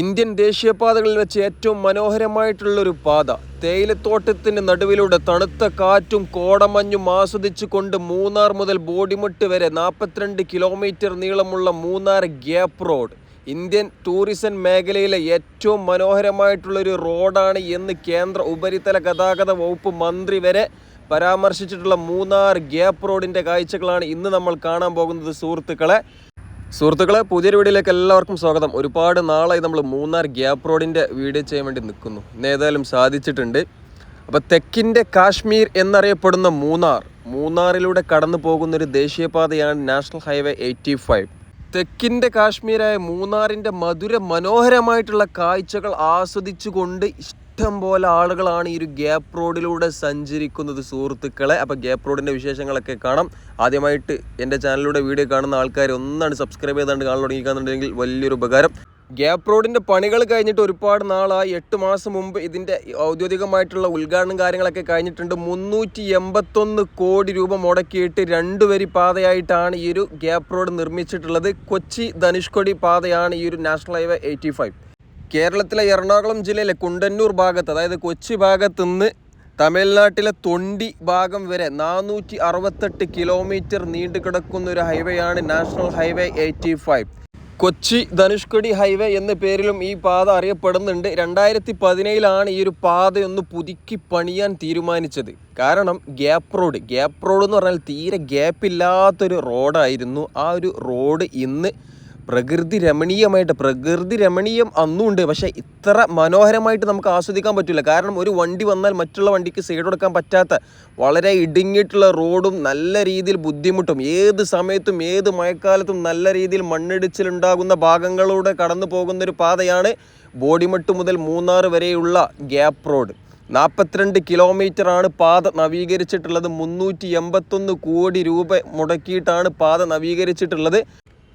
Indian ദേശീയപാതകളിൽ വെച്ച് ഏറ്റവും മനോഹരമായിട്ടുള്ളൊരു പാത. തേയിലത്തോട്ടത്തിന്റെ നടുവിലൂടെ തണുത്ത കാറ്റും കോടമഞ്ഞും ആസ്വദിച്ചു കൊണ്ട് മൂന്നാർ മുതൽ ബോഡിമുട്ട് വരെ നാൽപ്പത്തിരണ്ട് കിലോമീറ്റർ നീളമുള്ള Munnar gap road. Indian tourism മേഖലയിലെ ഏറ്റവും മനോഹരമായിട്ടുള്ളൊരു റോഡാണ് എന്ന് കേന്ദ്ര ഉപരിതല ഗതാഗത വകുപ്പ് മന്ത്രി വരെ പരാമർശിച്ചിട്ടുള്ള മൂന്നാർ ഗ്യാപ്പ് റോഡിന്റെ കാഴ്ചകളാണ് ഇന്ന് നമ്മൾ കാണാൻ പോകുന്നത് സുഹൃത്തുക്കളെ. സുഹൃത്തുക്കളെ പുതിയൊരു വീഡിയോയിലേക്ക് എല്ലാവർക്കും സ്വാഗതം. ഒരുപാട് നാളായി നമ്മൾ മൂന്നാർ ഗ്യാപ്പ് റോഡിന്റെ വീഡിയോ ചെയ്യാൻ വേണ്ടി നിൽക്കുന്നു. ഇന്നേതായാലും സാധിച്ചിട്ടുണ്ട്. അപ്പോൾ തെക്കിന്റെ കാശ്മീർ എന്നറിയപ്പെടുന്ന മൂന്നാർ മൂന്നാറിലൂടെ കടന്നു പോകുന്നൊരു ദേശീയപാതയാണ് നാഷണൽ ഹൈവേ എയ്റ്റി ഫൈവ്. തെക്കിന്റെ കാശ്മീരായ മൂന്നാറിന്റെ മധുര മനോഹരമായിട്ടുള്ള കാഴ്ചകൾ ആസ്വദിച്ചുകൊണ്ട് ഇഷ്ടം പോലെ ആളുകളാണ് ഈ ഒരു ഗ്യാപ്പ് റോഡിലൂടെ സഞ്ചരിക്കുന്നത് സുഹൃത്തുക്കളെ. അപ്പോൾ ഗ്യാപ്പ് റോഡിന്റെ വിശേഷങ്ങളൊക്കെ കാണാം. ആദ്യമായിട്ട് എന്റെ ചാനലിലൂടെ വീഡിയോ കാണുന്ന ആൾക്കാർ ഒന്നാണ് സബ്സ്ക്രൈബ് ചെയ്താണ്ട് കാണാൻ തുടങ്ങിക്കാന്നുണ്ടെങ്കിൽ വലിയൊരു ഉപകാരം. ഗ്യാപ്പ് റോഡിന്റെ പണികൾ കഴിഞ്ഞിട്ട് ഒരുപാട് നാളായി. എട്ട് മാസം മുമ്പ് ഇതിന്റെ ഔദ്യോഗികമായിട്ടുള്ള ഉദ്ഘാടനം കാര്യങ്ങളൊക്കെ കഴിഞ്ഞിട്ടുണ്ട്. മുന്നൂറ്റി എൺപത്തൊന്ന് കോടി രൂപ മുടക്കിയിട്ട് രണ്ട് വരി പാതയായിട്ടാണ് ഈ ഒരു ഗ്യാപ്പ് റോഡ് നിർമ്മിച്ചിട്ടുള്ളത്. കൊച്ചി ധനുഷ്കൊടി പാതയാണ് ഈ ഒരു നാഷണൽ ഹൈവേ എയ്റ്റി ഫൈവ്. കേരളത്തിലെ എറണാകുളം ജില്ലയിലെ കുണ്ടന്നൂർ ഭാഗത്ത് അതായത് കൊച്ചി ഭാഗത്തു നിന്ന് തമിഴ്നാട്ടിലെ തൊണ്ടി ഭാഗം വരെ നാനൂറ്റി അറുപത്തെട്ട് കിലോമീറ്റർ നീണ്ടു കിടക്കുന്ന ഒരു ഹൈവേ ആണ് national highway eighty five. Kochi Dhanushkodi highway എന്ന പേരിലും ഈ പാത അറിയപ്പെടുന്നുണ്ട്. രണ്ടായിരത്തി പതിനേഴിലാണ് ഈ ഒരു പാതയൊന്ന് പുതുക്കി പണിയാൻ തീരുമാനിച്ചത്. കാരണം ഗ്യാപ്പ് റോഡ് ഗ്യാപ്പ് റോഡ് എന്ന് പറഞ്ഞാൽ തീരെ ഗ്യാപ്പില്ലാത്തൊരു റോഡായിരുന്നു. ആ ഒരു റോഡ് ഇന്ന് പ്രകൃതി രമണീയമായിട്ട് പ്രകൃതി രമണീയം അന്നും ഉണ്ട് പക്ഷേ ഇത്ര മനോഹരമായിട്ട് നമുക്ക് ആസ്വദിക്കാൻ പറ്റില്ല. കാരണം ഒരു വണ്ടി വന്നാൽ മറ്റുള്ള വണ്ടിക്ക് സൈഡ് കൊടുക്കാൻ പറ്റാത്ത വളരെ ഇടുങ്ങിയിട്ടുള്ള റോഡും നല്ല രീതിയിൽ ബുദ്ധിമുട്ടും. ഏത് സമയത്തും ഏത് മഴക്കാലത്തും നല്ല രീതിയിൽ മണ്ണിടിച്ചിലുണ്ടാകുന്ന ഭാഗങ്ങളിലൂടെ കടന്നു പോകുന്നൊരു പാതയാണ് ബോഡിമട്ട് മുതൽ മൂന്നാർ വരെയുള്ള ഗ്യാപ്പ് റോഡ്. നാൽപ്പത്തിരണ്ട് കിലോമീറ്റർ ആണ് പാത നവീകരിച്ചിട്ടുള്ളത്. മുന്നൂറ്റി എൺപത്തൊന്ന് കോടി രൂപ മുടക്കിയിട്ടാണ് പാത നവീകരിച്ചിട്ടുള്ളത്.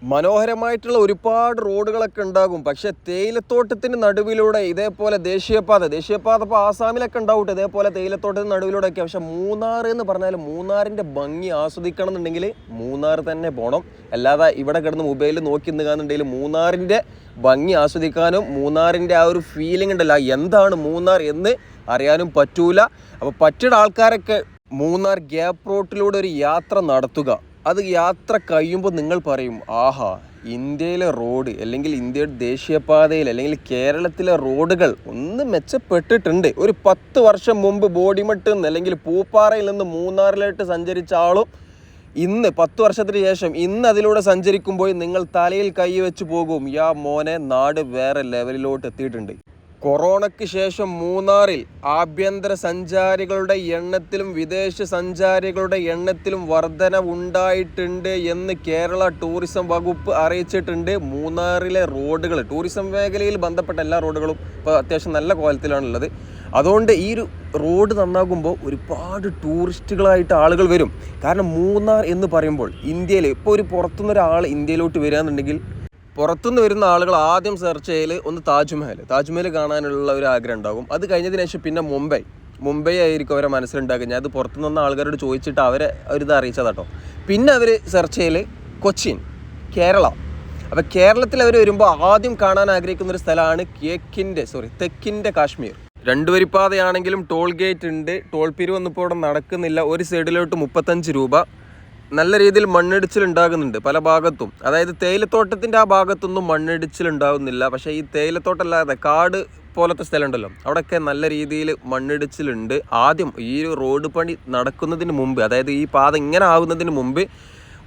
മനോഹരമായിട്ടുള്ള ഒരുപാട് റോഡുകളൊക്കെ ഉണ്ടാകും. പക്ഷെ തേയിലത്തോട്ടത്തിന് നടുവിലൂടെ ഇതേപോലെ ദേശീയപാത ദേശീയപാത ഇപ്പോൾ ആസാമിലൊക്കെ ഉണ്ടാവും ഇതേപോലെ തേയിലത്തോട്ടത്തിന് നടുവിലൂടെയൊക്കെ. പക്ഷെ മൂന്നാർ എന്ന് പറഞ്ഞാൽ മൂന്നാറിന്റെ ഭംഗി ആസ്വദിക്കണം എന്നുണ്ടെങ്കിൽ മൂന്നാർ തന്നെ പോകണം അല്ലാതെ ഇവിടെ കിടന്ന് മൊബൈലിൽ നോക്കി നിൽക്കാന്നുണ്ടെങ്കിൽ മൂന്നാറിന്റെ ഭംഗി ആസ്വദിക്കാനും മൂന്നാറിന്റെ ആ ഒരു ഫീലിംഗ് ഉണ്ടല്ലോ എന്താണ് മൂന്നാർ എന്ന് അറിയാനും പറ്റൂല. അപ്പോൾ പറ്റിയ ആൾക്കാരൊക്കെ മൂന്നാർ ഗ്യാപ്പ് റോട്ടിലൂടെ ഒരു യാത്ര നടത്തുക. അത് യാത്ര കഴിയുമ്പോൾ നിങ്ങൾ പറയും ആഹാ ഇന്ത്യയിലെ റോഡ് അല്ലെങ്കിൽ ഇന്ത്യയുടെ ദേശീയപാതയിൽ അല്ലെങ്കിൽ കേരളത്തിലെ റോഡുകൾ ഒന്ന് മെച്ചപ്പെട്ടിട്ടുണ്ട്. ഒരു പത്ത് വർഷം മുമ്പ് ബോഡിമട്ട് നിന്ന് അല്ലെങ്കിൽ പൂപ്പാറയിൽ നിന്ന് മൂന്നാറിലോട്ട് സഞ്ചരിച്ച ആളും ഇന്ന് പത്ത് വർഷത്തിന് ശേഷം ഇന്ന് അതിലൂടെ സഞ്ചരിക്കുമ്പോൾ നിങ്ങൾ തലയിൽ കൈ വെച്ച് പോകും യാ മോനെ നാട് വേറെ ലെവലിലോട്ട് എത്തിയിട്ടുണ്ട്. കൊറോണയ്ക്ക് ശേഷം മൂന്നാറിൽ ആഭ്യന്തര സഞ്ചാരികളുടെ എണ്ണത്തിലും വിദേശ സഞ്ചാരികളുടെ എണ്ണത്തിലും വർധന ഉണ്ടായിട്ടുണ്ട് എന്ന് കേരള ടൂറിസം വകുപ്പ് അറിയിച്ചിട്ടുണ്ട്. മൂന്നാറിലെ റോഡുകൾ ടൂറിസം മേഖലയിൽ ബന്ധപ്പെട്ട എല്ലാ റോഡുകളും ഇപ്പോൾ അത്യാവശ്യം നല്ല കോലത്തിലാണുള്ളത് അതുകൊണ്ട് ഈ ഒരു റോഡ് നന്നാകുമ്പോൾ ഒരുപാട് ടൂറിസ്റ്റുകളായിട്ട് ആളുകൾ വരും. കാരണം മൂന്നാർ എന്ന് പറയുമ്പോൾ ഇന്ത്യയിൽ ഇപ്പോൾ ഒരു പുറത്തുനിന്നൊരാൾ ഇന്ത്യയിലോട്ട് വരികയാണെന്നുണ്ടെങ്കിൽ പുറത്തുനിന്ന് വരുന്ന ആളുകൾ ആദ്യം സെർച്ച് ചെയ്യൽ ഒന്ന് താജ്മഹൽ. താജ്മഹൽ കാണാനുള്ള ഒരു ആഗ്രഹം ഉണ്ടാകും. അത് കഴിഞ്ഞതിന് ശേഷം പിന്നെ മുംബൈ. മുംബൈ ആയിരിക്കും അവരെ മനസ്സിലുണ്ടാക്കുക ഞാൻ അത് പുറത്തുനിന്ന് ആൾക്കാരോട് ചോദിച്ചിട്ട് അവരെ ഒരിത് അറിയിച്ചതാട്ടോ പിന്നെ അവർ സെർച്ച് ചെയ്യൽ കൊച്ചിൻ കേരള. അപ്പോൾ കേരളത്തിൽ അവർ വരുമ്പോൾ ആദ്യം കാണാൻ ആഗ്രഹിക്കുന്ന ഒരു സ്ഥലമാണ് കേക്കിന്റെ സോറി തെക്കിന്റെ കാശ്മീർ. രണ്ടുവരിപ്പാതയാണെങ്കിലും ടോൾ ഗേറ്റ് ഉണ്ട്. ടോൾ പിരിവ് ഇപ്പോൾ ഇവിടെ നടക്കുന്നില്ല. ഒരു സൈഡിലോട്ട് മുപ്പത്തഞ്ച് രൂപ. നല്ല രീതിയിൽ മണ്ണിടിച്ചിൽ ഉണ്ടാകുന്നുണ്ട് പല ഭാഗത്തും. അതായത് തേയിലത്തോട്ടത്തിന്റെ ആ ഭാഗത്തൊന്നും മണ്ണിടിച്ചിൽ ഉണ്ടാകുന്നില്ല. പക്ഷേ ഈ തേയിലത്തോട്ടമല്ലാതെ കാട് പോലത്തെ സ്ഥലമുണ്ടല്ലോ. അവിടെയൊക്കെ നല്ല രീതിയിൽ മണ്ണിടിച്ചിലുണ്ട് ആദ്യം ഈ റോഡ് പണി നടക്കുന്നതിന് മുമ്പ് അതായത് ഈ പാത ഇങ്ങനെ ആകുന്നതിന് മുമ്പ്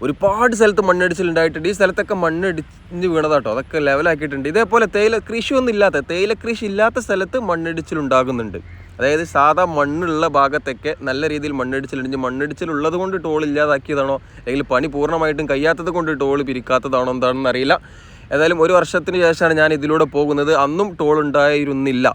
ഒരുപാട് സ്ഥലത്ത് മണ്ണിടിച്ചിൽ ഉണ്ടായിട്ടുണ്ട്. ഈ സ്ഥലത്തൊക്കെ മണ്ണിടിഞ്ഞ് വീണതാട്ടോ. അതൊക്കെ ലെവലാക്കിയിട്ടുണ്ട് ഇതേപോലെ തേയില കൃഷിയൊന്നും ഇല്ലാത്ത തേയില കൃഷി ഇല്ലാത്ത സ്ഥലത്ത് മണ്ണിടിച്ചിൽ ഉണ്ടാകുന്നുണ്ട്. അതായത് സാധാ മണ്ണുള്ള ഭാഗത്തൊക്കെ നല്ല രീതിയിൽ മണ്ണിടിച്ചിലിടിഞ്ഞ് മണ്ണിടിച്ചിൽ ഉള്ളത് കൊണ്ട് ടോൾ ഇല്ലാതാക്കിയതാണോ? അല്ലെങ്കിൽ പണി പൂർണമായിട്ടും കഴിയാത്തത് കൊണ്ട് ടോൾ പിരിക്കാത്തതാണോ എന്താണെന്ന് അറിയില്ല ഏതായാലും ഒരു വർഷത്തിന് ശേഷമാണ് ഞാൻ ഇതിലൂടെ പോകുന്നത്. അന്നും ടോൾ ഉണ്ടായിരുന്നില്ല.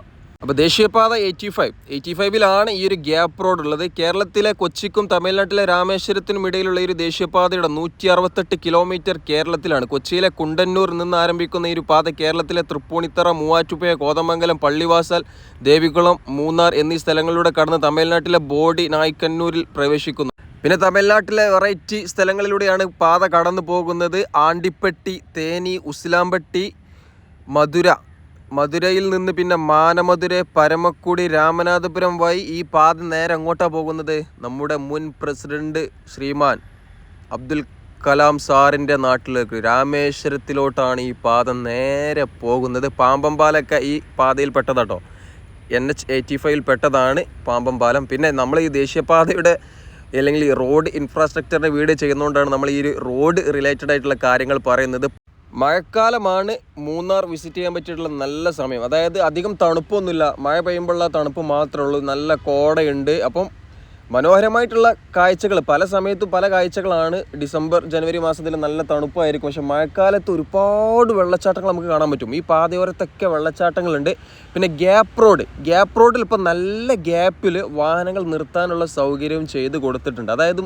അപ്പോൾ ദേശീയപാത എയ്റ്റി ഫൈവ്. എയ്റ്റി ഫൈവിലാണ് ഈ ഒരു ഗ്യാപ്പ് റോഡ് ഉള്ളത് കേരളത്തിലെ കൊച്ചിക്കും തമിഴ്നാട്ടിലെ രാമേശ്വരത്തിനും ഇടയിലുള്ള ഈ ഒരു ദേശീയപാതയുടെ നൂറ്റി അറുപത്തെട്ട് കിലോമീറ്റർ കേരളത്തിലാണ്. കൊച്ചിയിലെ കുണ്ടന്നൂർ നിന്ന് ആരംഭിക്കുന്ന ഈ ഒരു പാത കേരളത്തിലെ തൃപ്പൂണിത്തറ മൂവാറ്റുപുഴ കോതമംഗലം പള്ളിവാസൽ ദേവികുളം മൂന്നാർ എന്നീ സ്ഥലങ്ങളിലൂടെ കടന്ന് തമിഴ്നാട്ടിലെ ബോഡി നായ്ക്കന്നൂരിൽ പ്രവേശിക്കുന്നു. പിന്നെ തമിഴ്നാട്ടിലെ വെറൈറ്റി സ്ഥലങ്ങളിലൂടെയാണ് പാത കടന്നു പോകുന്നത്. ആണ്ടിപ്പെട്ടി തേനി ഉസ്ലാംപട്ടി മധുര മധുരയിൽ നിന്ന് പിന്നെ മാനമധുര പരമക്കുടി രാമനാഥപുരം വഴി ഈ പാത നേരെ അങ്ങോട്ടാണ് പോകുന്നത്? നമ്മുടെ മുൻ പ്രസിഡന്റ് ശ്രീമാൻ അബ്ദുൽ കലാം സാറിന്റെ നാട്ടിലേക്ക് രാമേശ്വരത്തിലോട്ടാണ് ഈ പാത നേരെ പോകുന്നത്. പാമ്പമ്പാലൊക്കെ ഈ പാതയിൽ പെട്ടതാട്ടോ. എൻ എച്ച് എയ്റ്റി ഫൈവിൽ പെട്ടതാണ് പാമ്പം പാലം പിന്നെ നമ്മൾ ഈ ദേശീയപാതയുടെ അല്ലെങ്കിൽ ഈ റോഡ് ഇൻഫ്രാസ്ട്രക്ചറിന്റെ വീട് ചെയ്യുന്നതുകൊണ്ടാണ് നമ്മൾ ഈ റോഡ് റിലേറ്റഡ് ആയിട്ടുള്ള കാര്യങ്ങൾ പറയുന്നത്. മഴക്കാലമാണ് മൂന്നാർ വിസിറ്റ് ചെയ്യാൻ പറ്റിയിട്ടുള്ള നല്ല സമയം. അതായത് അധികം തണുപ്പൊന്നുമില്ല. മഴ പെയ്യുമ്പോഴുള്ള തണുപ്പ് മാത്രമേ ഉള്ളൂ. നല്ല കോടയുണ്ട്. അപ്പം മനോഹരമായിട്ടുള്ള കാഴ്ചകൾ. പല സമയത്തും പല കാഴ്ചകളാണ് ഡിസംബർ ജനുവരി മാസത്തിൽ നല്ല തണുപ്പായിരിക്കും. പക്ഷേ മഴക്കാലത്ത് ഒരുപാട് വെള്ളച്ചാട്ടങ്ങൾ നമുക്ക് കാണാൻ പറ്റും. ഈ പാതയോരത്തൊക്കെ വെള്ളച്ചാട്ടങ്ങളുണ്ട്. പിന്നെ ഗ്യാപ്പ് റോഡ്. ഗ്യാപ്പ് റോഡിൽ ഇപ്പോൾ നല്ല ഗ്യാപ്പിൽ വാഹനങ്ങൾ നിർത്താനുള്ള സൗകര്യവും ചെയ്ത് കൊടുത്തിട്ടുണ്ട്. അതായത്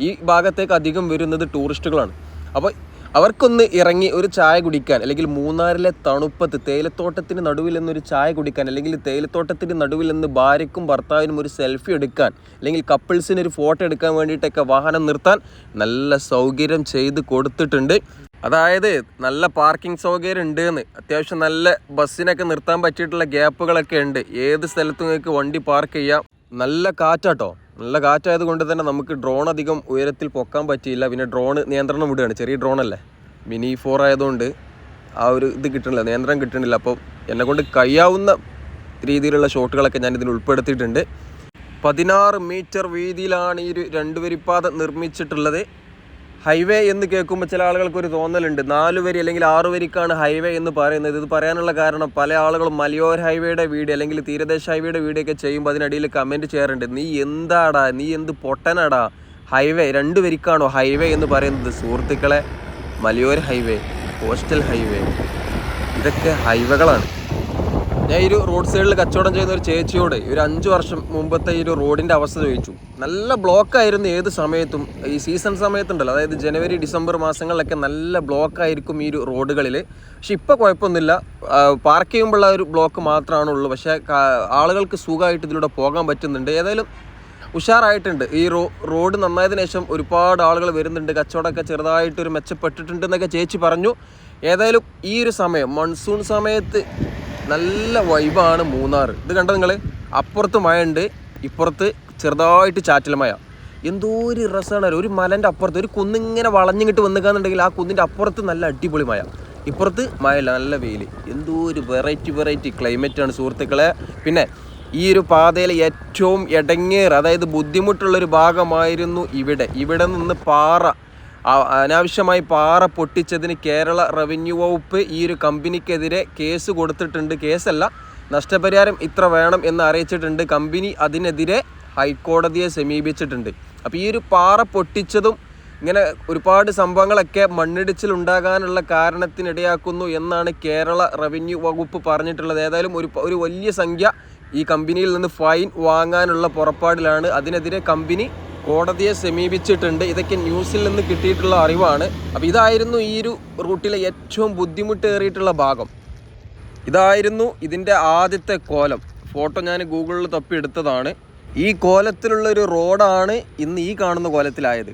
ഈ ഭാഗത്തേക്ക് അധികം വരുന്നത് ടൂറിസ്റ്റുകളാണ്. അപ്പോൾ അവർക്കൊന്ന് ഇറങ്ങി ഒരു ചായ കുടിക്കാൻ അല്ലെങ്കിൽ മൂന്നാറിലെ തണുപ്പത്ത് തേയിലത്തോട്ടത്തിന് നടുവിൽ നിന്നൊരു ചായ കുടിക്കാൻ അല്ലെങ്കിൽ തേയിലത്തോട്ടത്തിന് നടുവിൽ നിന്ന് ഭാര്യയ്ക്കും ഭർത്താവിനും ഒരു സെൽഫി എടുക്കാൻ അല്ലെങ്കിൽ കപ്പിൾസിന് ഒരു ഫോട്ടോ എടുക്കാൻ വേണ്ടിയിട്ടൊക്കെ വാഹനം നിർത്താൻ നല്ല സൗകര്യം ചെയ്ത് കൊടുത്തിട്ടുണ്ട്. അതായത് നല്ല പാർക്കിംഗ് സൗകര്യം ഉണ്ട് എന്ന് അത്യാവശ്യം നല്ല ബസ്സിനൊക്കെ നിർത്താൻ പറ്റിയിട്ടുള്ള ഗ്യാപ്പുകളൊക്കെ ഉണ്ട്. ഏത് സ്ഥലത്തും നിങ്ങൾക്ക് വണ്ടി പാർക്ക് ചെയ്യാം. നല്ല കാറ്റാട്ടോ. നല്ല കാറ്റായത് കൊണ്ട് തന്നെ നമുക്ക് ഡ്രോൺ അധികം ഉയരത്തിൽ പൊക്കാൻ പറ്റിയില്ല. പിന്നെ ഡ്രോൺ നിയന്ത്രണം വിടുകയാണ്. ചെറിയ ഡ്രോൺ അല്ലേ? മിനി ഫോർ ആയതുകൊണ്ട് ആ ഒരു ഇത് കിട്ടണില്ല നിയന്ത്രണം കിട്ടണില്ല അപ്പോൾ എന്നെ കൊണ്ട് കഴിയാവുന്ന രീതിയിലുള്ള ഷോട്ടുകളൊക്കെ ഞാൻ ഇതിൽ ഉൾപ്പെടുത്തിയിട്ടുണ്ട്. പതിനാറ് മീറ്റർ വീതിയിലാണ് ഈ ഒരു രണ്ടുവരിപ്പാത നിർമ്മിച്ചിട്ടുള്ളത്. ഹൈവേ എന്ന് കേൾക്കുമ്പോൾ ചില ആളുകൾക്ക് ഒരു തോന്നലുണ്ട്. നാല് വരി അല്ലെങ്കിൽ ആറ് വരിക്കാണ് ഹൈവേ എന്ന് പറയുന്നത്. ഇത് പറയാനുള്ള കാരണം പല ആളുകളും മലയോര ഹൈവേയുടെ വീഡിയോ അല്ലെങ്കിൽ തീരദേശ ഹൈവേയുടെ വീഡിയോ ഒക്കെ ചെയ്യുമ്പോൾ അതിനടിയിൽ കമന്റ് ചെയ്യാറുണ്ട്. നീ എന്താടാ? നീ എന്ത് പൊട്ടനാടാ? ഹൈവേ രണ്ട് വരിക്കാണോ ഹൈവേ എന്ന് പറയുന്നത്? സുഹൃത്തുക്കളെ മലയോര ഹൈവേ കോസ്റ്റൽ ഹൈവേ ഇതൊക്കെ ഹൈവേകളാണ്. ഞാൻ ഒരു റോഡ് സൈഡിൽ കച്ചവടം ചെയ്യുന്ന ഒരു ചേച്ചിയോട് ഒരു അഞ്ച് വർഷം മുമ്പത്തെ ഈ ഒരു റോഡിന്റെ അവസ്ഥ ചോദിച്ചു. നല്ല ബ്ലോക്കായിരുന്നു ഏത് സമയത്തും ഈ സീസൺ സമയത്തുണ്ടല്ലോ. അതായത് ജനുവരി ഡിസംബർ മാസങ്ങളിലൊക്കെ നല്ല ബ്ലോക്കായിരിക്കും ഈ ഒരു റോഡുകളിൽ പക്ഷെ ഇപ്പോൾ കുഴപ്പമൊന്നുമില്ല. പാർക്ക് ചെയ്യുമ്പോഴുള്ള ഒരു ബ്ലോക്ക് മാത്രമാണുള്ളൂ. പക്ഷേ ആളുകൾക്ക് സുഖമായിട്ട് ഇതിലൂടെ പോകാൻ പറ്റുന്നുണ്ട്. ഏതായാലും ഉഷാറായിട്ടുണ്ട്. ഈ റോ റോഡ് നന്നായതിനു ശേഷം ഒരുപാട് ആളുകൾ വരുന്നുണ്ട്. കച്ചവടമൊക്കെ ചെറുതായിട്ടൊരു മെച്ചപ്പെട്ടിട്ടുണ്ടെന്നൊക്കെ ചേച്ചി പറഞ്ഞു. ഏതായാലും ഈ ഒരു സമയം മൺസൂൺ സമയത്ത് നല്ല വൈബാണ് മൂന്നാർ. ഇത് കണ്ടോ നിങ്ങൾ അപ്പുറത്ത് മഴയുണ്ട് ഇപ്പുറത്ത് ചെറുതായിട്ട് ചാറ്റൽ മഴ. എന്തോ ഒരു രസമാണ് ഒരു മലന്റെ അപ്പുറത്ത് ഒരു കുന്നിങ്ങനെ വളഞ്ഞിങ്ങിട്ട് വന്നിക്കാന്നുണ്ടെങ്കിൽ ആ കുന്നിന്റെ അപ്പുറത്ത് നല്ല അടിപൊളി മഴ. ഇപ്പുറത്ത് മഴയില്ല നല്ല വെയിൽ എന്തോ ഒരു വെറൈറ്റി വെറൈറ്റി ക്ലൈമറ്റാണ് സുഹൃത്തുക്കളെ. പിന്നെ ഈ ഒരു പാതയിലെ ഏറ്റവും ഇടങ്ങേർ അതായത് ബുദ്ധിമുട്ടുള്ളൊരു ഭാഗമായിരുന്നു ഇവിടെ. ഇവിടെ നിന്ന് പാറ. അനാവശ്യമായി പാറ പൊട്ടിച്ചതിന് കേരള റവന്യൂ വകുപ്പ് ഈ ഒരു കമ്പനിക്കെതിരെ കേസ് കൊടുത്തിട്ടുണ്ട്. കേസല്ല നഷ്ടപരിഹാരം ഇത്ര വേണം എന്ന് അറിയിച്ചിട്ടുണ്ട്. കമ്പനി അതിനെതിരെ ഹൈക്കോടതിയെ സമീപിച്ചിട്ടുണ്ട്. അപ്പോൾ ഈ ഒരു പാറ പൊട്ടിച്ചതും ഇങ്ങനെ ഒരുപാട് സംഭവങ്ങളൊക്കെ മണ്ണിടിച്ചിൽ ഉണ്ടാകാനുള്ള കാരണത്തിനിടയാക്കുന്നു എന്നാണ് കേരള റവന്യൂ വകുപ്പ് പറഞ്ഞിട്ടുള്ളത്. ഏതായാലും ഒരു ഒരു വലിയ സംഖ്യ ഈ കമ്പനിയിൽ നിന്ന് ഫൈൻ വാങ്ങാനുള്ള പുറപ്പാടിലാണ്. അതിനെതിരെ കമ്പനി കോടതിയെ സമീപിച്ചിട്ടുണ്ട്. ഇതൊക്കെ ന്യൂസിൽ നിന്ന് കിട്ടിയിട്ടുള്ള അറിവാണ്. അപ്പോൾ ഇതായിരുന്നു ഈ ഒരു റൂട്ടിലെ ഏറ്റവും ബുദ്ധിമുട്ടേറിയിട്ടുള്ള ഭാഗം. ഇതായിരുന്നു ഇതിന്റെ ആദ്യത്തെ കോലം. ഫോട്ടോ ഞാൻ ഗൂഗിളിൽ തപ്പിയെടുത്തതാണ്. ഈ കോലത്തിലുള്ള ഒരു റോഡാണ് ഇന്ന് ഈ കാണുന്ന കോലത്തിലായത്.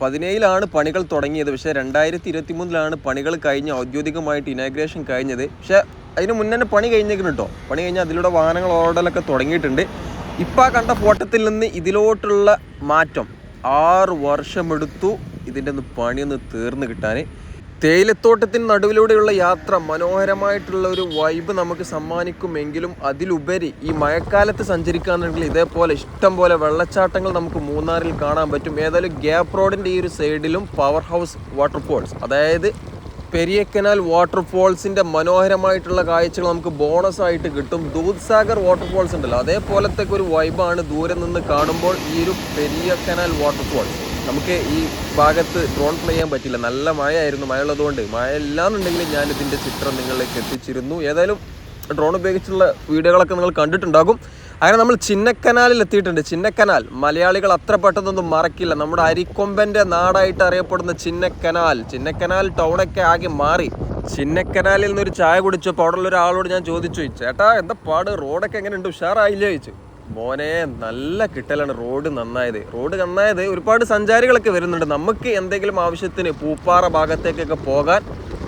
പതിനേഴിലാണ് പണികൾ തുടങ്ങിയത്. പക്ഷേ രണ്ടായിരത്തി ഇരുപത്തി മൂന്നിലാണ് പണികൾ കഴിഞ്ഞ് ഔദ്യോഗികമായിട്ട് ഇനാഗ്രേഷൻ കഴിഞ്ഞത്. പക്ഷേ അതിന് മുന്നേ പണി കഴിഞ്ഞേക്കുന്നു കേട്ടോ പണി കഴിഞ്ഞാൽ അതിലൂടെ വാഹനങ്ങൾ ഓടലൊക്കെ തുടങ്ങിയിട്ടുണ്ട്. ഇപ്പം കണ്ട ഫോട്ടത്തിൽ നിന്ന് ഇതിലോട്ടുള്ള മാറ്റം ആറ് വർഷമെടുത്തു ഇതിന്റെ ഒന്ന് പണിയൊന്ന് തീർന്ന് കിട്ടാൻ. തേയിലത്തോട്ടത്തിന് നടുവിലൂടെയുള്ള യാത്ര മനോഹരമായിട്ടുള്ള ഒരു വൈബ് നമുക്ക് സമ്മാനിക്കുമെങ്കിലും അതിലുപരി ഈ മഴക്കാലത്ത് സഞ്ചരിക്കുകയാണെങ്കിൽ ഇതേപോലെ ഇഷ്ടം പോലെ വെള്ളച്ചാട്ടങ്ങൾ നമുക്ക് മൂന്നാറിൽ കാണാൻ പറ്റും. ഏതായാലും ഗ്യാപ്പ് റോഡിന്റെ ഈ ഒരു സൈഡിലും പവർ ഹൗസ് വാട്ടർഫോൾസ് അതായത് പെരിയക്കനാൽ വാട്ടർഫോൾസിന്റെ മനോഹരമായിട്ടുള്ള കാഴ്ചകൾ നമുക്ക് ബോണസ് ആയിട്ട് കിട്ടും. ദൂദ്സാഗർ വാട്ടർഫോൾസ് ഉണ്ടല്ലോ അതേപോലത്തെ ഒരു വൈബാണ് ദൂരെ നിന്ന് കാണുമ്പോൾ ഈ ഒരു പെരിയക്കനാൽ വാട്ടർഫോൾസ് നമുക്ക് ഈ ഭാഗത്ത് ഡ്രോൺ പ്ലേ ചെയ്യാൻ പറ്റില്ല. നല്ല മഴയായിരുന്നു മഴ ഉള്ളതുകൊണ്ട് മഴ ഇല്ലാന്നുണ്ടെങ്കിൽ ഞാൻ ഇതിന്റെ ചിത്രം നിങ്ങളിലേക്ക് എത്തിച്ചിരുന്നു. ഏതായാലും ഡ്രോൺ ഉപയോഗിച്ചുള്ള വീഡിയോകളൊക്കെ നിങ്ങൾ കണ്ടിട്ടുണ്ടാകും. അങ്ങനെ നമ്മൾ ചിന്നക്കനാലിൽ എത്തിയിട്ടുണ്ട്. ചിന്നക്കനാൽ മലയാളികൾ അത്ര പെട്ടെന്നൊന്നും മറക്കില്ല. നമ്മുടെ അരിക്കൊമ്പന്റെ നാടായിട്ട് അറിയപ്പെടുന്ന ചിന്നക്കനാൽ. ചിന്നക്കനാൽ ടൗണൊക്കെ ആകെ മാറി. ചിന്നക്കനാലിൽ നിന്നൊരു ചായ കുടിച്ചപ്പോൾ അവിടെ ഉള്ള ഒരാളോട് ഞാൻ ചോദിച്ചു ചേട്ടാ എന്താ പാട്? റോഡൊക്കെ എങ്ങനെയുണ്ട്? ഉഷാറായില്ലേ? ചോദിച്ചു. മോനെ നല്ല കിട്ടലാണ് റോഡ് നന്നായത്. റോഡ് നന്നായത് ഒരുപാട് സഞ്ചാരികളൊക്കെ വരുന്നുണ്ട്. നമുക്ക് എന്തെങ്കിലും ആവശ്യത്തിന് പൂപ്പാറ ഭാഗത്തേക്കൊക്കെ പോകാൻ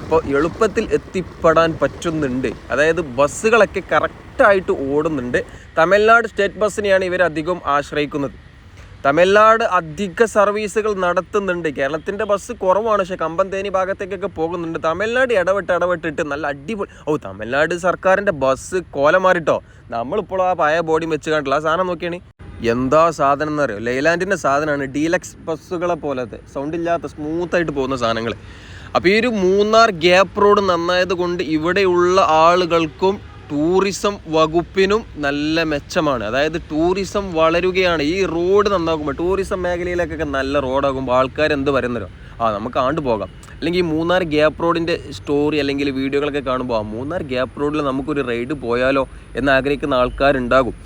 അപ്പോൾ എളുപ്പത്തിൽ എത്തിപ്പെടാൻ പറ്റുന്നുണ്ട്. അതായത് ബസ്സുകളൊക്കെ കറക്റ്റായിട്ട് ഓടുന്നുണ്ട്. തമിഴ്നാട് സ്റ്റേറ്റ് ബസ്സിനെയാണ് ഇവർ അധികം ആശ്രയിക്കുന്നത്. തമിഴ്നാട് അധിക സർവീസുകൾ നടത്തുന്നുണ്ട്. കേരളത്തിന്റെ ബസ് കുറവാണ്. പക്ഷേ കമ്പന്തേനി ഭാഗത്തേക്കൊക്കെ പോകുന്നുണ്ട്. തമിഴ്നാട് ഇടപെട്ട് ഇടപെട്ടിട്ട് നല്ല അടിപൊളി ഓ തമിഴ്നാട് സർക്കാരിന്റെ ബസ് കോലമാറിട്ടോ നമ്മളിപ്പോൾ ആ പഴയ ബോഡി വെച്ച് കണ്ടില്ല ആ സാധനം നോക്കിയാണ്. എന്താ സാധനം എന്നറിയോ? ലൈലാൻഡിന്റെ സാധനമാണ്. ഡീലക്സ് ബസ്സുകളെ പോലത്തെ സൗണ്ട് ഇല്ലാത്ത സ്മൂത്തായിട്ട് പോകുന്ന സാധനങ്ങൾ. അപ്പോൾ ഈ ഒരു മൂന്നാർ ഗ്യാപ്പ് റോഡ് നന്നായത് കൊണ്ട് ഇവിടെയുള്ള ആളുകൾക്കും ടൂറിസം വകുപ്പിനും നല്ല മെച്ചമാണ്. അതായത് ടൂറിസം വളരുകയാണ്. ഈ റോഡ് നന്നാക്കുമ്പോൾ ടൂറിസം മേഖലയിലേക്കൊക്കെ നല്ല റോഡാകുമ്പോൾ ആൾക്കാർ എന്ത് പറയുന്നല്ലോ ആ നമുക്ക് ആണ്ട് പോകാം. അല്ലെങ്കിൽ ഈ മൂന്നാർ ഗ്യാപ്പ് റോഡിന്റെ സ്റ്റോറി അല്ലെങ്കിൽ വീഡിയോകളൊക്കെ കാണുമ്പോൾ ആ മൂന്നാർ ഗ്യാപ്പ് റോഡിൽ നമുക്കൊരു റൈഡ് പോയാലോ എന്ന് ആഗ്രഹിക്കുന്ന ആൾക്കാരുണ്ടാകും.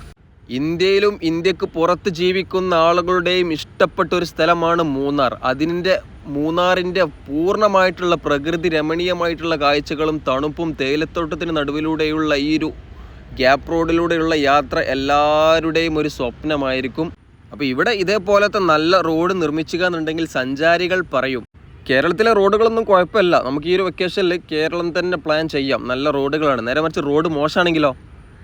ഇന്ത്യയിലും ഇന്ത്യയ്ക്ക് പുറത്ത് ജീവിക്കുന്ന ആളുകളുടെയും ഇഷ്ടപ്പെട്ട ഒരു സ്ഥലമാണ് മൂന്നാർ. അതിന്റെ മൂന്നാറിന്റെ പൂർണമായിട്ടുള്ള പ്രകൃതി രമണീയമായിട്ടുള്ള കാഴ്ചകളും തണുപ്പും തേയിലത്തോട്ടത്തിന് നടുവിലൂടെയുള്ള ഈ ഒരു ഗ്യാപ്പ് റോഡിലൂടെയുള്ള യാത്ര എല്ലാവരുടെയും ഒരു സ്വപ്നമായിരിക്കും. അപ്പോൾ ഇവിടെ ഇതേപോലത്തെ നല്ല റോഡ് നിർമ്മിച്ചുക എന്നുണ്ടെങ്കിൽ സഞ്ചാരികൾ പറയും കേരളത്തിലെ റോഡുകളൊന്നും കുഴപ്പമില്ല. നമുക്ക് ഈ ഒരു വെക്കേഷനിൽ കേരളം തന്നെ പ്ലാൻ ചെയ്യാം. നല്ല റോഡുകളാണ്. നേരെ മറിച്ച് റോഡ് മോശമാണെങ്കിലോ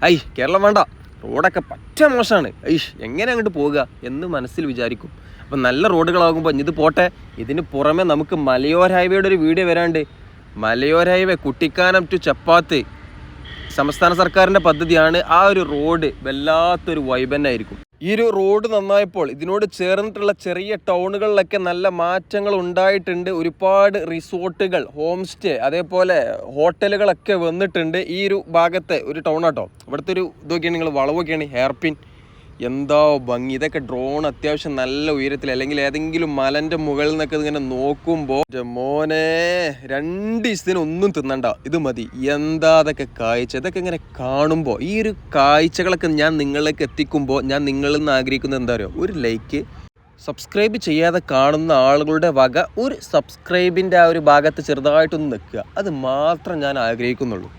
ഐ കേരളം വേണ്ട. റോഡൊക്കെ പറ്റ മോശമാണ് ഐഷ് എങ്ങനെ അങ്ങോട്ട് പോവുക എന്ന് മനസ്സിൽ വിചാരിക്കും. അപ്പം നല്ല റോഡുകളാകുമ്പോൾ ഇത് പോട്ടെ. ഇതിന് പുറമെ നമുക്ക് മലയോര ഹൈവേയുടെ ഒരു വീഡിയോ വരാണ്ട്. മലയോര ഹൈവേ കുട്ടിക്കാനം ടു ചപ്പാത്ത് സംസ്ഥാന സർക്കാരിന്റെ പദ്ധതിയാണ് ആ ഒരു റോഡ് വല്ലാത്തൊരു വൈബന്നായിരിക്കും. ഈ ഒരു റോഡ് നന്നായപ്പോൾ ഇതിനോട് ചേർന്നിട്ടുള്ള ചെറിയ ടൗണുകളിലൊക്കെ നല്ല മാറ്റങ്ങൾ ഉണ്ടായിട്ടുണ്ട്. ഒരുപാട് റിസോർട്ടുകൾ ഹോം സ്റ്റേ അതേപോലെ ഹോട്ടലുകളൊക്കെ വന്നിട്ടുണ്ട് ഈ ഒരു ഭാഗത്തെ ഒരു ടൗൺ ആട്ടോ. ഇവിടുത്തെ ഒരു ഇതൊക്കെയാണ് നിങ്ങൾ വളവൊക്കെയാണ് ഹെയർപിൻ. എന്താ ഭംഗി? ഇതൊക്കെ ഡ്രോൺ അത്യാവശ്യം നല്ല ഉയരത്തിൽ അല്ലെങ്കിൽ ഏതെങ്കിലും മലന്റെ മുകളിൽ നിന്നൊക്കെ ഇങ്ങനെ നോക്കുമ്പോൾ മോനെ രണ്ട് ദിവസത്തിന് ഒന്നും തിന്നണ്ട ഇത് മതി. എന്താ അതൊക്കെ കാഴ്ച? ഇതൊക്കെ ഇങ്ങനെ കാണുമ്പോൾ ഈ ഒരു കാഴ്ചകളൊക്കെ ഞാൻ നിങ്ങളിലേക്ക് എത്തിക്കുമ്പോൾ ഞാൻ നിങ്ങളിൽ നിന്ന് ആഗ്രഹിക്കുന്നത് എന്താ പറയുക ഒരു ലൈക്ക് സബ്സ്ക്രൈബ് ചെയ്യാതെ കാണുന്ന ആളുകളുടെ വക ഒരു സബ്സ്ക്രൈബിന്റെ ആ ഒരു ഭാഗത്ത് ചെറുതായിട്ടൊന്ന് നിൽക്കുക. അത് മാത്രം ഞാൻ ആഗ്രഹിക്കുന്നുള്ളൂ.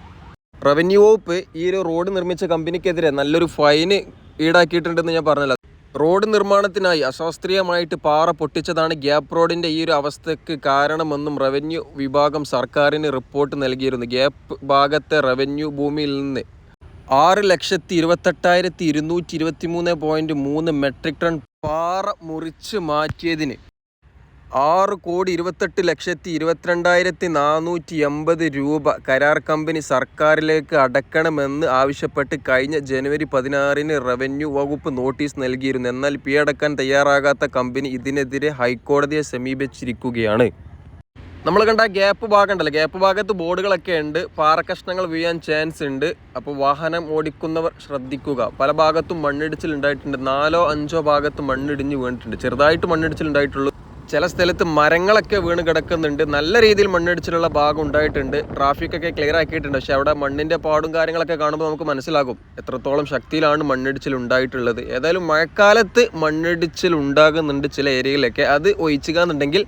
റവന്യൂ വകുപ്പ് ഈ ഒരു റോഡ് നിർമ്മിച്ച കമ്പനിക്കെതിരെ നല്ലൊരു ഫൈന് ഈടാക്കിയിട്ടുണ്ടെന്ന് ഞാൻ പറഞ്ഞല്ലോ. റോഡ് നിർമ്മാണത്തിനായി അശാസ്ത്രീയമായിട്ട് പാറ പൊട്ടിച്ചതാണ് ഗ്യാപ്പ് റോഡിന്റെ ഈ ഒരു അവസ്ഥയ്ക്ക് കാരണമെന്നും റവന്യൂ വിഭാഗം സർക്കാരിന് റിപ്പോർട്ട് നൽകിയിരുന്നു. ഗ്യാപ്പ് ഭാഗത്തെ റവന്യൂ ഭൂമിയിൽ നിന്ന് ആറ് ലക്ഷത്തി ഇരുപത്തെട്ടായിരത്തി ഇരുന്നൂറ്റി ഇരുപത്തി മൂന്ന് പോയിന്റ് മൂന്ന് മെട്രിക് ടൺ പാറ മുറിച്ച് മാറ്റിയതിന് ആറ് കോടി ഇരുപത്തെട്ട് ലക്ഷത്തി ഇരുപത്തിരണ്ടായിരത്തി നാനൂറ്റി എൺപത് രൂപ കരാർ കമ്പനി സർക്കാരിലേക്ക് അടക്കണമെന്ന് ആവശ്യപ്പെട്ട് കഴിഞ്ഞ ജനുവരി പതിനാറിന് റവന്യൂ വകുപ്പ് നോട്ടീസ് നൽകിയിരുന്നു. എന്നാൽ പി അടക്കാൻ തയ്യാറാകാത്ത കമ്പനി ഇതിനെതിരെ ഹൈക്കോടതിയെ സമീപിച്ചിരിക്കുകയാണ്. നമ്മൾ കണ്ട ഗ്യാപ്പ് ഭാഗം ഉണ്ടല്ലോ. ഗ്യാപ്പ് ഭാഗത്ത് ബോർഡുകളൊക്കെ ഉണ്ട്. പാറക്കഷ്ണങ്ങൾ വീഴാൻ ചാൻസ് ഉണ്ട്. അപ്പോൾ വാഹനം ഓടിക്കുന്നവർ ശ്രദ്ധിക്കുക. പല ഭാഗത്തും മണ്ണിടിച്ചിൽ ഉണ്ടായിട്ടുണ്ട്. നാലോ അഞ്ചോ ഭാഗത്ത് മണ്ണിടിഞ്ഞ് വീണിട്ടുണ്ട്. ചെറുതായിട്ട് മണ്ണിടിച്ചിൽ ഉണ്ടായിട്ടുള്ളൂ. ചില സ്ഥലത്ത് മരങ്ങളൊക്കെ വീണ് കിടക്കുന്നുണ്ട്. നല്ല രീതിയിൽ മണ്ണിടിച്ചിലുള്ള ഭാഗം ഉണ്ടായിട്ടുണ്ട്. ട്രാഫിക് ഒക്കെ ക്ലിയർ ആക്കിയിട്ടുണ്ട്. പക്ഷെ അവിടെ മണ്ണിന്റെ പാടും കാര്യങ്ങളൊക്കെ കാണുമ്പോൾ നമുക്ക് മനസ്സിലാകും. എത്രത്തോളം ശക്തിയിലാണ് മണ്ണിടിച്ചിൽ ഉണ്ടായിട്ടുള്ളത്. ഏതായാലും മഴക്കാലത്ത് മണ്ണിടിച്ചിൽ ഉണ്ടാകുന്നുണ്ട് ചില ഏരിയയിലൊക്കെ. അത് ഒഴിച്ചുകാന്നുണ്ടെങ്കിൽ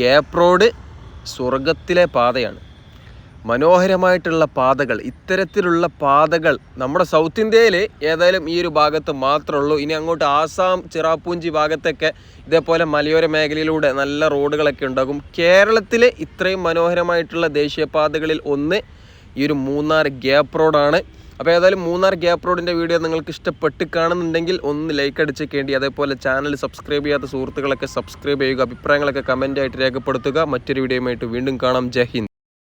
ഗ്യാപ്പ് റോഡ് സ്വർഗത്തിലെ പാതയാണ്. മനോഹരമായിട്ടുള്ള പാതകൾ ഇത്തരത്തിലുള്ള പാതകൾ നമ്മുടെ സൗത്ത് ഇന്ത്യയിൽ ഏതായാലും ഈ ഒരു ഭാഗത്ത് മാത്രമേ ഉള്ളൂ ഇനി അങ്ങോട്ട് ആസാം ചിറാപ്പൂഞ്ചി ഭാഗത്തൊക്കെ ഇതേപോലെ മലയോര മേഖലയിലൂടെ നല്ല റോഡുകളൊക്കെ ഉണ്ടാകും. കേരളത്തിൽ ഇത്രയും മനോഹരമായിട്ടുള്ള ദേശീയപാതകളിൽ ഒന്ന് ഈ ഒരു മൂന്നാർ ഗ്യാപ്പ് റോഡാണ്. അപ്പോൾ ഏതായാലും മൂന്നാർ ഗ്യാപ്പ് റോഡിന്റെ വീഡിയോ നിങ്ങൾക്ക് ഇഷ്ടപ്പെട്ട് കാണുന്നുണ്ടെങ്കിൽ ഒന്ന് ലൈക്ക് അടിച്ചേക്കേണ്ടി അതേപോലെ ചാനൽ സബ്സ്ക്രൈബ് ചെയ്യാത്ത സുഹൃത്തുക്കളൊക്കെ സബ്സ്ക്രൈബ് ചെയ്യുക അഭിപ്രായങ്ങളൊക്കെ കമന്റായിട്ട് രേഖപ്പെടുത്തുക. മറ്റൊരു വീഡിയോയുമായിട്ട് വീണ്ടും കാണാം. ജയ് ഹിന്ദ്.